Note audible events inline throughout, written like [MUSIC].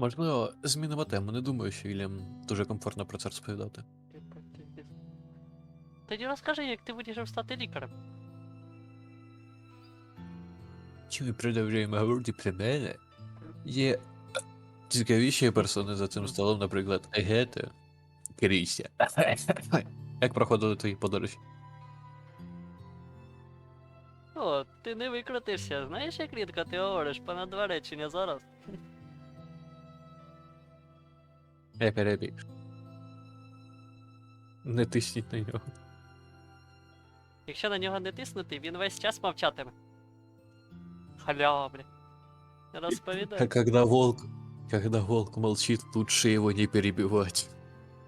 Можливо, змінимо тему. Не думаю, що Вільям дуже комфортно про це розповідати. Тоді розкажи, як ти вирішив стати лікарем. Чи ми продовжуємо говорити про мене? Є цікавіші персони за цим столом, наприклад, Егета, Крістя. [LAUGHS] Як проходили твої подорожі? О, ти не викрутився. Знаєш, як рідко ти говориш понад два речення зараз? Я перебіг. Не тисніть на нього. Якщо на нього не тиснути, він весь час мовчатиме. Халява, бля. А когда волк, когда волк молчит, лучше его не перебивать.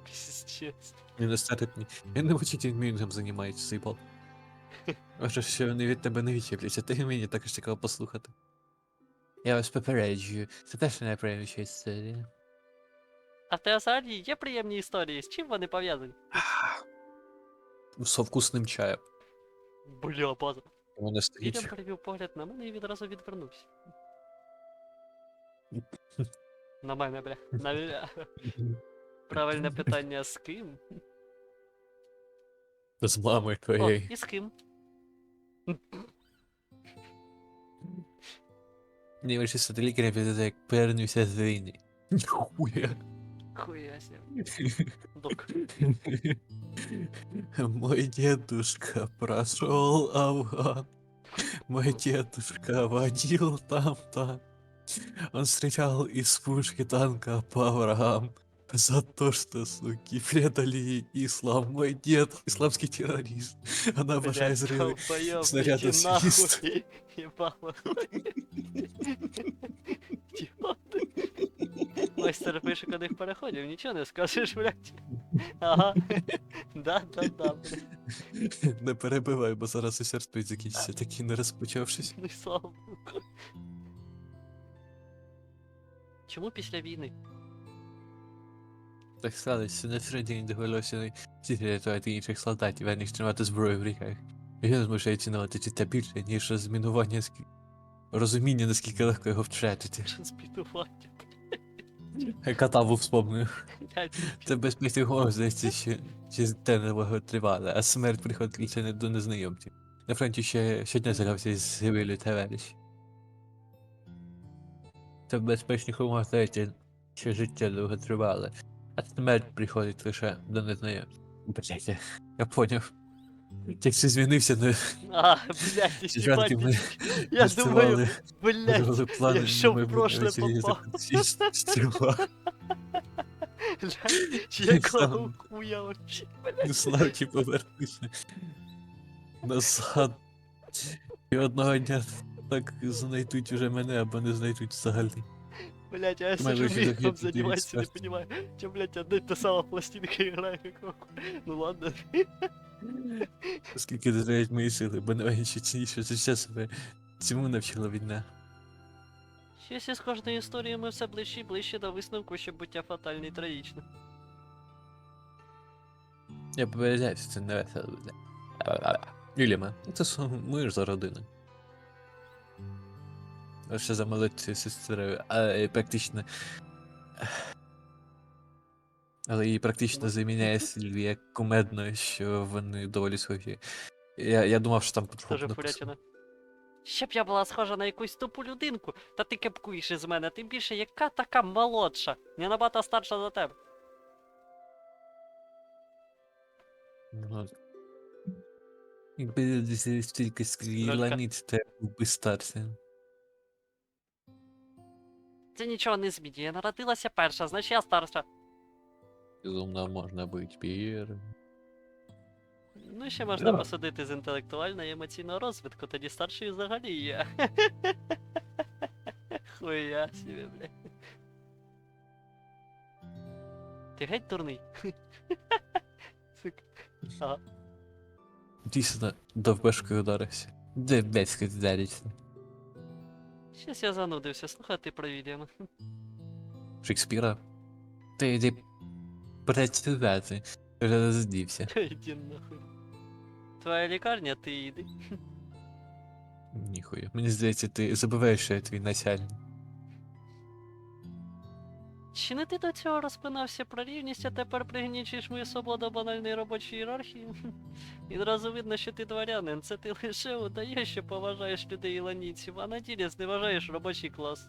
Пиздец. Він не. [LAUGHS] Він не тіммінгом займається, сипал. Може, що вони від тебе не відчепляться, ти мені також цікаво послухати. Я вас попереджую, це теж не найприємніша історія. А в взагалі є приємні історії, з чим вони пов'язані? Со вкусним чаєм. Бля, база. Стоїть. перевів погляд на мене і відразу відвернувся. На мене, бля. На [LAUGHS] бля. Правильне питання з ким? З мамою О, твоєю. і з ким? Не вирішив стати лікарем після як повернувся з війни. Ніхуя. Хуя себе. Док. [LAUGHS] Мой дедушка прошел Афган. Мой дедушка водил там-там. Он стрелял из пушки танка по врагам. За то, что, суки, предали ислам. Мой дед исламский террорист. Она обожает взрывы. иди свист. Ебало. [LAUGHS] Майстер пишиканих переходів, нічого не скажеш, блядь. Ага. Да, да, да. Не перебивай, бо зараз усе розповідь закінчиться, так і не розпочавшись. Ну і слава Богу. Чому після війни? Так сталося, на середині довелося рятувати інших солдатів, а не тримати зброю в ріках. Я змушує цінувати це більше, ніж розмінування розуміння, наскільки легко його втратити. Розпітування. Катаву вспомнив. Це безпечний голос, здається, ще те не тривали, а смерть приходить лише не до незнайомців. На фронті ще щодня згадався з гибелю товариш. Це в безпечних умовах здається, що життя довго тривале, а смерть приходить лише до незнайомців. Блять, я поняв. Все змінився, ну А, блядь, сержанти ми Я думаю, блядь, я що в прошле попав? Як якого сам. хуя вообще, блядь. Славки повернувся назад. І одного дня так знайдуть уже мене або не знайдуть взагалі. Блять, а я сижу мігом занимаюсь, не понимаю. Че, блять, одна и та сама пластинка играю. Ну ладно. Оскільки дозволяють мої сили, бо ще цінніше за все себе. Цьому навчила війна. Щось із кожної історії ми все ближче і ближче до висновку, що буття фатальне і трагічне. Я попереджаюся, це не весело буде. Юліма, це с- ми ж за родину. Лише за молодцю сестрою, але практично. Але її практично заміняє Сильвія як кумедно, що вони доволі схожі. Я, я думав, що там фурячина. Щоб я була схожа на якусь тупу людинку, та ти кепкуєш із мене, тим більше яка така молодша, не набагато старша за тебе. Ну, Якби стільки скріланиць, то я був би старшим. Це нічого не змінює. Я народилася перша, значить я старша. Безумно можна бути первим. Ну, ще можна Да. посадити з інтелектуального і емоційного розвитку, тоді старший взагалі є. [LAUGHS] Хуя собі, бля. Ти геть дурний. [LAUGHS] Сука. Ага. Дійсно, довбешкою ударився. Де блядсько вдариться. Щось я занудився слухати про Вільяма. Шекспіра. Ти йди працювати. Вже заздівся. [LAUGHS] Йди нахуй. Твоя лікарня, ти йди. Ніхуя. Мені здається, ти забуваєш, що я твій начальник. Чи не ти до цього розпинався про рівність, а тепер пригнічуєш мою свободу банальної робочої ієрархії? [LAUGHS] Відразу видно, що ти дворянин. Це ти лише удаєш, що поважаєш людей і ланійців, а на ділі зневажаєш робочий клас.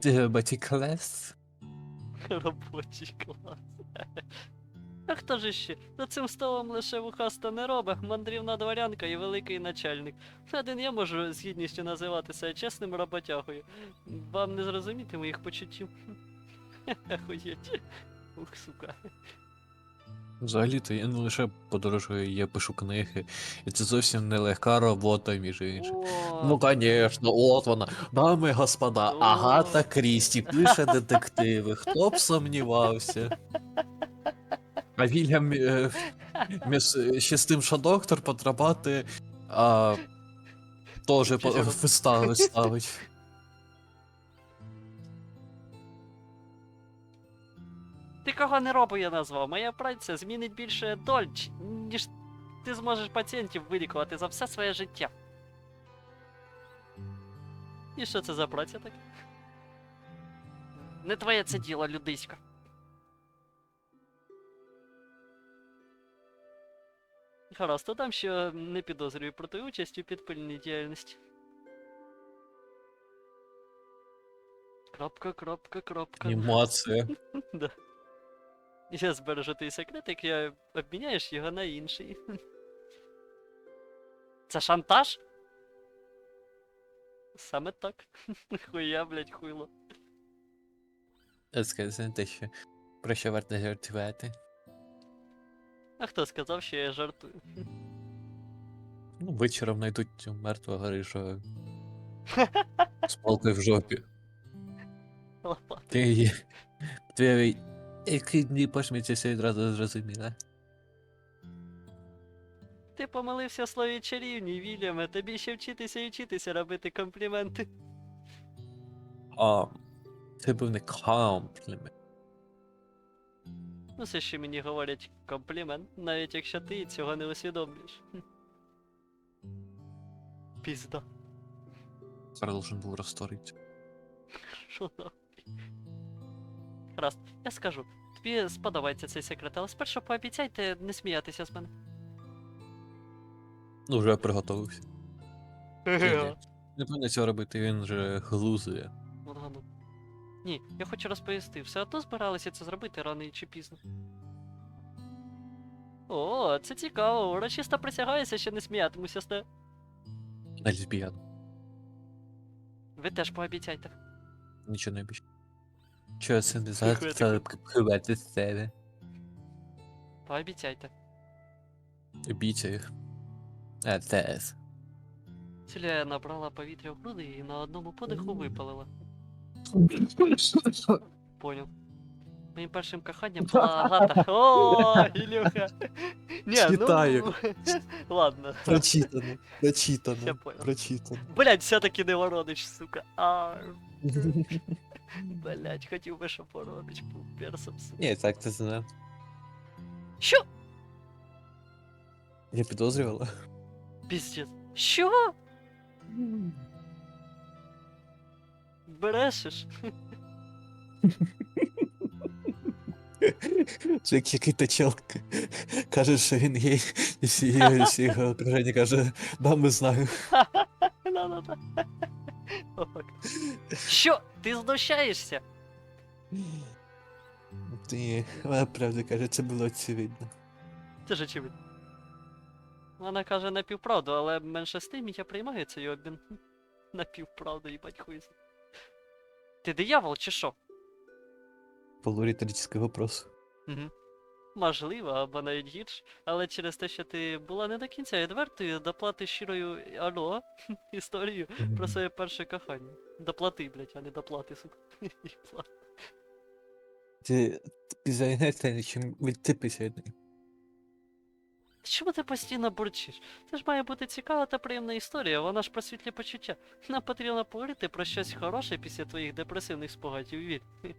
Ти батіклес? Робочий клас. [LAUGHS] А хто ж ще? За цим столом лише вухаста не робить, мандрівна дворянка і великий начальник. Один я можу з гідністю називатися чесним роботягою. Вам не зрозуміти моїх почуттів. Охуєть. Ух, сука. Взагалі-то я не лише подорожую, я пишу книги. І це зовсім нелегка робота, між іншим. Ну, конечно, от вона. Дами господа, Агата Крісті пише детективи. Хто б сумнівався? А Вільям е, між, ще з тим, що доктор потрапати, а, теж по- вистави ставить. Ти кого не робу я назвав? Моя праця змінить більше доль, ч- ніж ти зможеш пацієнтів вилікувати за все своє життя. І що це за праця така? Не твоє це діло, людиська. Гаразд, додам, що не підозрюю про твою участь у підпильній діяльності. Крапка, крапка, крапка. Анімація. [LAUGHS] Да. Я збережу твій секрет, як я обміняєш його на інший. [LAUGHS] Це шантаж? Саме так. [LAUGHS] Хуя, блять, хуйло. Сказати, що про що варто жартувати. А хто сказав, що я жартую? Ну, вечором знайдуть мертвого рижого. [LAUGHS] З палкою в жопі. Ти. Твій який дні посміття одразу зрозуміла. Ти помилився в слові чарівній, Вільяме. Тобі ще вчитися і вчитися робити компліменти. А, це був не комплімент. Ну, все ще мені говорять комплімент, навіть якщо ти цього не усвідомлюєш. Пізда. Должен був розторити. Що нахуй? Я скажу. Тобі сподобається цей секрет, але спершу пообіцяйте не сміятися з мене. Ну, вже приготовився. Не повинен цього робити, він вже глузує. Ні, я хочу розповісти. Все одно збиралися це зробити рано чи пізно. О, це цікаво. Урочисто присягаюся, що не сміятимуся з тебе. На. Ви теж пообіцяйте. Нічого не обіцяю. Чого це не Слухай, за ховати з себе? Пообіцяйте. Обіцяю. А, тес. Ціля набрала повітря в груди і на одному подиху випалила. Понял. Моїм першим коханням була Агата. О, [LAUGHS] Ілюха. Ні, Читаю. ну... Ладно. [LAUGHS] Прочитано, Я прочитано, понял. прочитано. Блять, все-таки не Воронич, сука. А, [LAUGHS] блять, хотів би, щоб Воронич був персом, сука. Ні, так ти знав. Що? Я підозрювала. Піздець. Що? Брешеш? Це як який-то чел каже, що він гей, і всі, всі його окружені каже, да, ми знаємо. Що? Ти знущаєшся? Ні, вона правда каже, це було очевидно. Це ж очевидно. Вона каже напівправду, але менше з тим я приймаю цей обмін. Напівправду, їбать хуй. Ти диявол чи що? Полуриторичний вопрос. Угу. Можливо, або навіть гірш, але через те, що ти була не до кінця відвертою, доплати щирою алло [LAUGHS] історію про своє перше кохання. Доплати, блять, а не доплати, сука. [LAUGHS] Ти пізайнеться, чим від неї. Чому ти постійно бурчиш? Це ж має бути цікава та приємна історія, вона ж про світлі почуття. Нам потрібно поговорити про щось хороше після твоїх депресивних спогадів вір. [LAUGHS]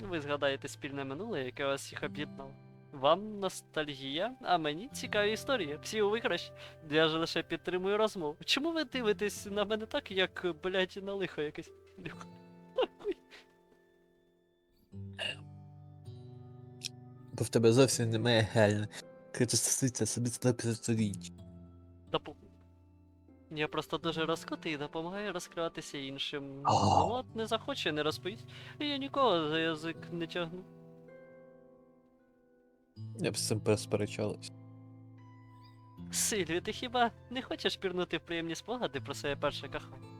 Ви згадаєте спільне минуле, яке вас всіх об'єднало. Вам ностальгія, а мені цікаві історії. Всі у виграш. Я ж лише підтримую розмову. Чому ви дивитесь на мене так, як, блядь, на лихо якесь? Бо в тебе зовсім немає гельна. Хочеш стосується собі 150 річ. Допу. Я просто дуже розкутий і допомагаю розкриватися іншим. А. Ну от не захоче, не розповість. І я нікого за язик не тягну. Я б з цим пересперечалась. Сильві, ти хіба не хочеш пірнути в приємні спогади про своє перше кохання?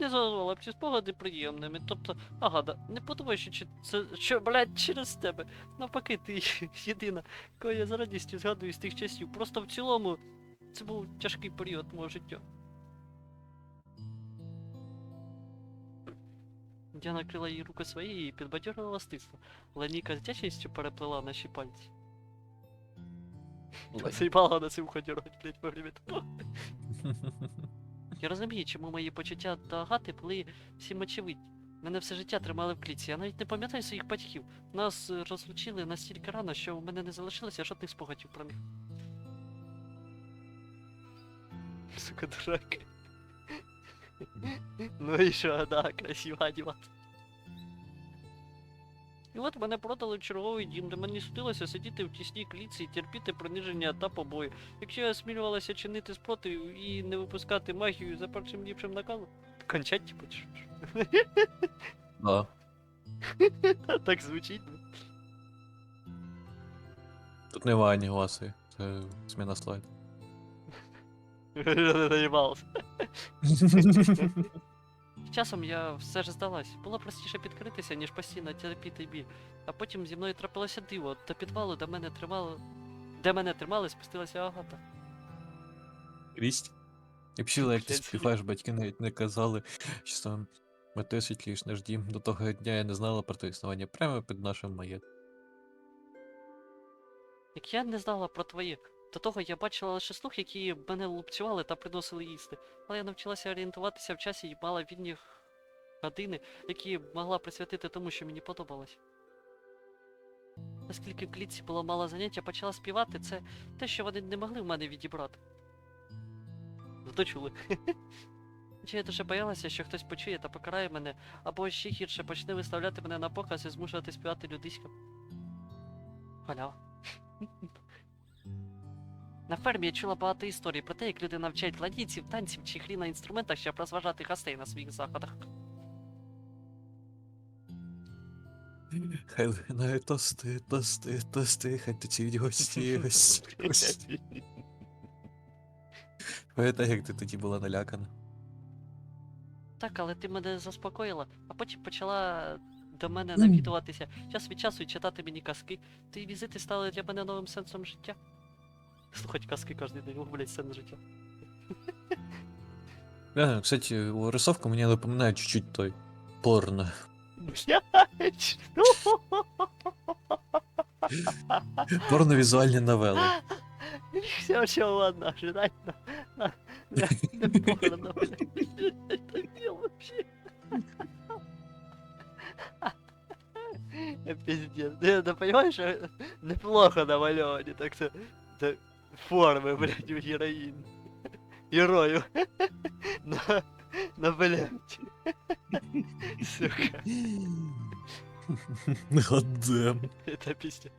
Не зазвала б ці спогади приємними. Тобто, Агада, не подумай, що це що, блядь, через тебе. Навпаки, ти [LAUGHS] єдина, кого я з радістю згадую з тих часів. Просто в цілому це був тяжкий період мого життя. Я накрила її руки своєю і підбадьорила стисла. Леніка з вдячністю переплела наші пальці. Заїбала на цим ході роть, блять, во время того. [LAUGHS] Я розумію, чому мої почуття до Агати були всім очевидні. Мене все життя тримали в клітці, я навіть не пам'ятаю своїх батьків. Нас розлучили настільки рано, що у мене не залишилося жодних спогадів про них. Сука, дурак. ну і що, да, красива анімація. І от мене продали в черговий дім, де мені судилося сидіти в тісній клітці і терпіти приниження та побої. Якщо я осмілювалася чинити спротив і не випускати магію за першим ліпшим наказом, кончать типу. Да. Так звучить. Тут немає ні гласи. Це зміна слайду. [LAUGHS] Не наїбався. [LAUGHS] З часом я все ж здалась. Було простіше підкритися, ніж постійно терпіти біль. А потім зі мною трапилося диво. До підвалу, де мене тримало. Де мене тримали, спустилася Агата. Крість. І псіла, як ти співаєш, батьки навіть не казали, що там мети освітлюєш наш дім. До того дня я не знала про те існування прямо під нашим маєтком. Як я не знала про твоє. До того я бачила лише слух, які мене лупцювали та приносили їсти. Але я навчилася орієнтуватися в часі і мала вільні години, які могла присвятити тому, що мені подобалось. Оскільки в клітці було мало занять, я почала співати, це те, що вони не могли в мене відібрати. Зато чули. [LAUGHS] Чи я дуже боялася, що хтось почує та покарає мене, або ще гірше почне виставляти мене на показ і змушувати співати людиськом. Халява. [LAUGHS] На фермі я чула багато історій про те, як люди навчають ладійців, танців чи грі на інструментах, щоб розважати гостей на своїх заходах. Хай лунають тости, тости, тости, хай течуть [LAUGHS] гості, гості, гості. Пам'ятаю, як ти тоді була налякана. Так, але ти мене заспокоїла, а потім почала до мене навідуватися час від часу і читати мені казки. Твої візити стали для мене новим сенсом життя. Слухать казки кожен день, ох, блядь, сенс життя. Да, кстати, у рисовка мені напоминає чуть-чуть той порно. Блядь, ну, Порно-візуальні новели. Все, все, ладно, ожидать на... на... на... на похорону, блядь. Это где вообще? Пиздец. Ты это понимаешь, что неплохо намалевали, так Формы, блядь, у героин. Герою. На... На, блядь. Сука. Годем. Це пісня.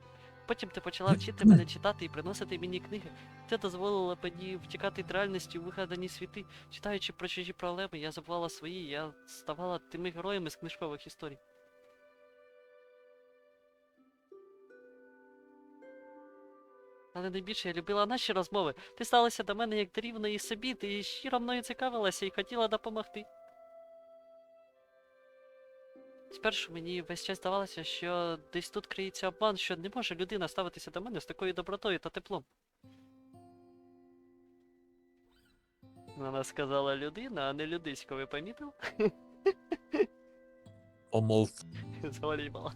Потім ти почала вчити мене читати і приносити мені книги. Це дозволило мені втікати від реальності у вигадані світи. Читаючи про чужі проблеми, я забувала свої, я ставала тими героями з книжкових історій. Але найбільше я любила наші розмови. Ти сталася до мене як до рівної собі, ти щиро мною цікавилася і хотіла допомогти. Спершу мені весь час здавалося, що десь тут криється обман, що не може людина ставитися до мене з такою добротою та теплом. Вона сказала людина, а не людисько, ви помітив? Омов. [LAUGHS] Завалімала.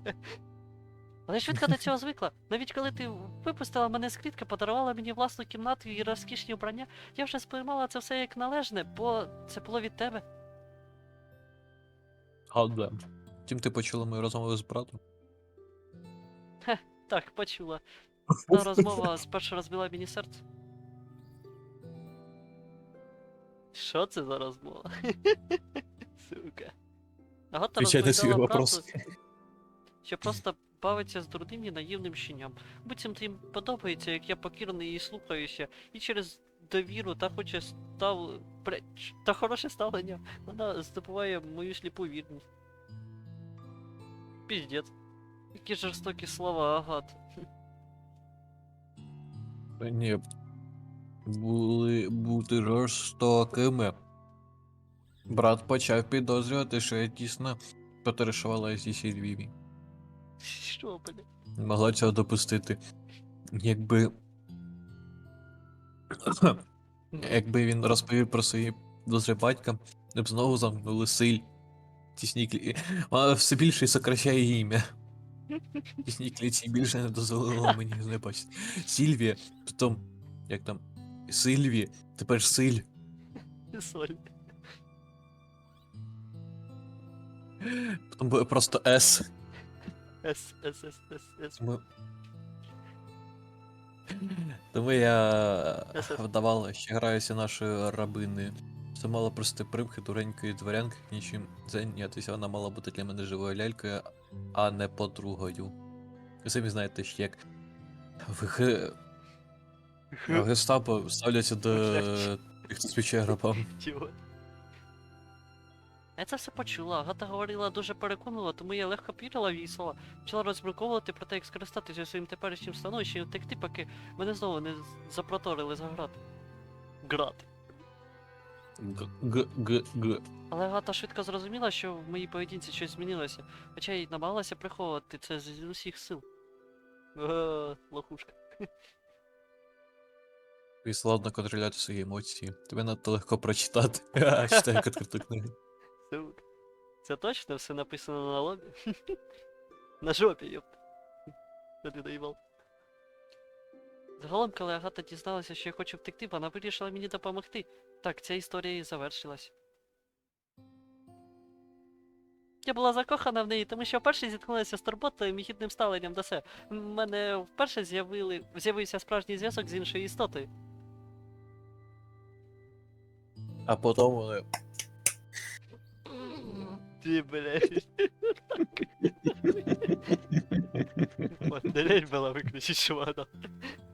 Але я швидко до цього звикла. Навіть коли ти випустила мене з клітки, подарувала мені власну кімнату і розкішні вбрання, я вже сприймала це все як належне, бо це було від тебе. Годем. Тим ти почула мою розмову з братом? Так, почула. [LAUGHS] Та розмова спершу розбила мені серце. Що це за розмова? [LAUGHS] Сука. Агата Отвечай на свій розповідала вопрос. правду, що просто бавиться з дурним і наївним щеням. Буцім їм подобається, як я покірний і слухаюся, і через довіру та хоче став... та хороше ставлення, вона здобуває мою сліпу вірність. Піздець. Які жорстокі слова, Агат. Ні. Були бути жорстокими. Брат почав підозрювати, що я тісно потаришувала зі Сільвіві. Що, бля? Могла цього допустити. Якби. [CLEARS THROAT] Якби він розповів про свої підозри батька, ми б знову замкнули силь. Тісній клі... Вона все більше і сокращає ім'я. [LAUGHS] Тісній кліці більше не дозволило мені не бачити. Сільвія, потім, як там, Сильві, тепер Силь. Соль. Потім буде просто С. С, С, С, С, С. Тому... Тому я Есес. вдавала, що граюся нашою рабиною. Це мала просто примхи дуренької дворянки, нічим зайнятися. Вона мала бути для мене живою лялькою, а не подругою. Ви самі знаєте, що як в г... в гестапо ставляться до тих, хто спічає рабам. Я це все почула. Агата говорила дуже переконливо, тому я легко повірила в її слова. Почала розмірковувати про те, як скористатися своїм теперішнім становищем і втекти, поки мене знову не запроторили за грати. Грати. Г г г г. Але Агата швидко зрозуміла, що в моїй поведінці щось змінилося, хоча й намагалася приховувати це з усіх сил. Лохушка. І складно контролювати свої емоції. Тебе надто легко прочитати. Читаю відкриту книгу. Сука. Це точно все написано на лобі? [LAUGHS] на жопі. Що ти доїбав? Загалом, коли Агата дізналася, що я хочу втекти, вона вирішила мені допомогти. Так, ця історія і завершилась. Я була закохана в неї, тому що вперше зіткнулася з турботою і гідним ставленням до себе. У мене вперше з'явився справжній зв'язок з іншою істотою. А потім вони. Ти, блядь. Модель була виключить шумана.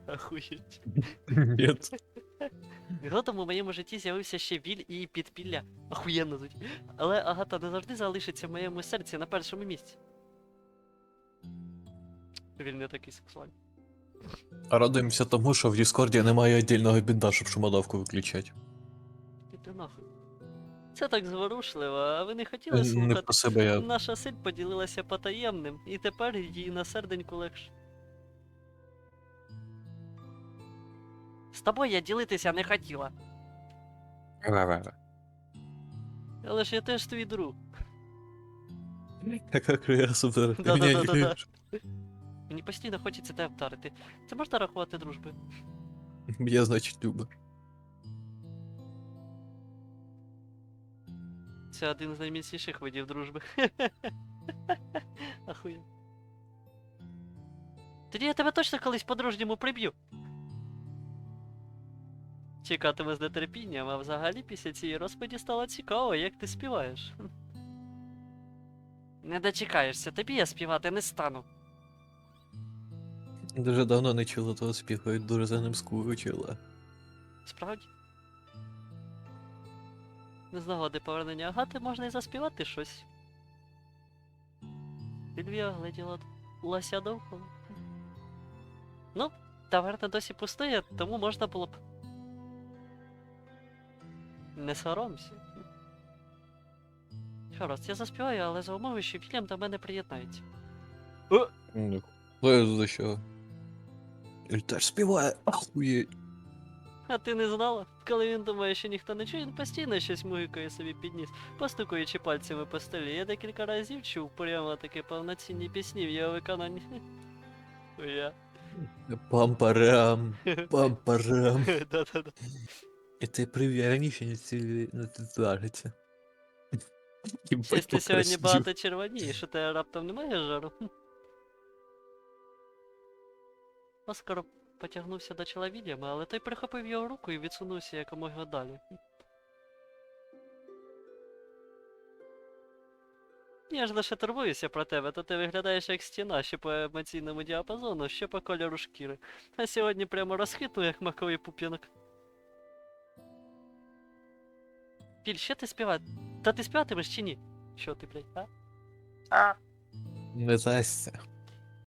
Охуєть. Ні. Згодом у моєму житті з'явився ще біль і підпілля. Охуєнно звуть. Але Агата не завжди залишиться в моєму серці на першому місці. Він не такий сексуальний. Радуємося тому, що в Діскорді немає віддільного бінда, щоб шумодавку виключати. Це так зворушливо, а ви не хотіли Не слухати? про себе я. Наша силь поділилася потаємним, і тепер їй на серденьку легше. З тобою я ділитися не хотіла. Але ж я теж твій друг. Яка крига супер. Да-да-да-да-да. Мені постійно хочеться тебе вдарити. Це можна рахувати дружбою? Я, значить, люблю. Це один з найміцніших видів дружби. [LAUGHS] Ахуєн. Тоді я тебе точно колись по-дружньому приб'ю. Чекатиме з нетерпінням, а взагалі після цієї розповіді стало цікаво, як ти співаєш. Не дочекаєшся, тобі я співати не стану. Дуже давно не чула того співу, і дуже за ним скучила. Справді? Не знала, де повернення Агати, можна і заспівати щось. Сильвія гляділа лося довкола. Ну, таверна досі пустує, тому можна було б. Не соромся. Гаразд, я заспіваю, але за умови, що Вільям до мене приєднається. Ну, ну, за що? Теж співає, ахуєть. А ти не знала? Коли він думає, що ніхто не чує, він постійно щось мугикає собі підніс, постукуючи пальцями по столі. Я декілька разів чув прямо такі повноцінні пісні в його виконанні. [LAUGHS] Я. Пам-парам, [LAUGHS] пам-парам. Да-да-да. Ти привів раніше не ці не зважиться. Щось ти сьогодні багато червонієш, що тебе раптом немає жару. Оскар потягнувся до чола Вільяма, але той прихопив його руку і відсунувся якомога далі. Я ж лише турбуюся про тебе, то ти виглядаєш як стіна, що по емоційному діапазону, що по кольору шкіри. А сьогодні прямо розхитую, як маковий пуп'янок. Філь, що ти співати? Та ти співатимеш чи ні? Що ти, блядь, а? Не застя.